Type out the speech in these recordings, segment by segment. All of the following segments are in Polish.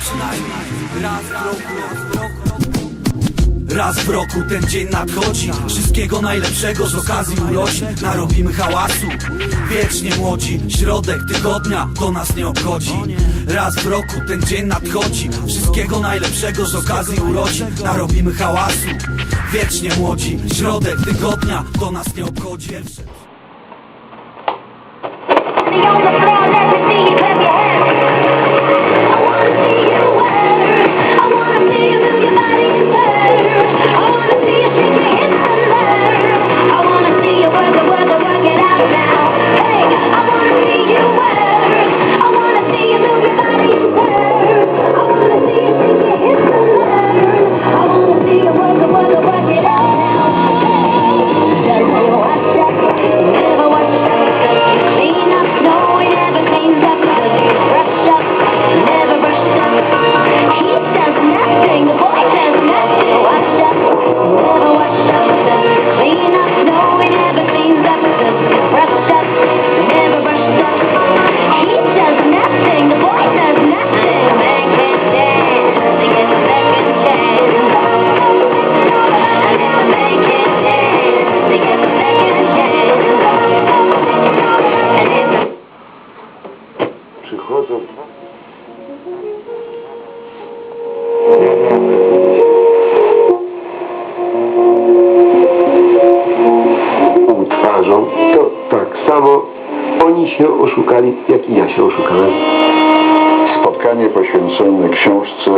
przynajmniej raz w roku, raz w roku Raz w roku ten dzień nadchodzi. Wszystkiego najlepszego z okazji urodzin. Narobimy hałasu. Wiecznie młodzi. Środek tygodnia to nas nie obchodzi. Raz w roku ten dzień nadchodzi. Wszystkiego najlepszego z okazji urodzin. Narobimy hałasu. Wiecznie młodzi. Środek tygodnia to nas nie obchodzi twarzą, to tak samo oni się oszukali, jak i ja się oszukałem. Spotkanie poświęcone książce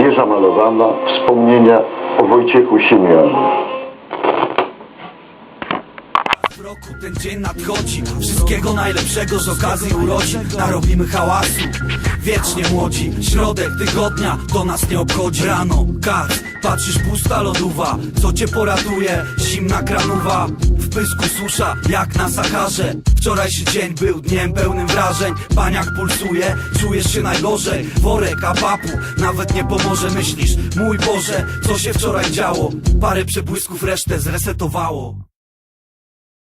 Wieża malowana wspomnienia o Wojciechu Siemianu. W roku ten dzień nadchodzi. Wszystkiego najlepszego z okazji urodzin Narobimy hałasu Wiecznie młodzi. Środek tygodnia to nas nie obchodzi. Rano, kac, patrzysz pusta lodowa Co cię poratuje? Zimna kranuwa W pysku susza, jak na Saharze. Wczorajszy dzień był dniem pełnym wrażeń. Paniak pulsuje, czujesz się najgorzej. Worek apapu, nawet nie pomoże. Myślisz, mój Boże, co się wczoraj działo? Parę przebłysków resztę zresetowało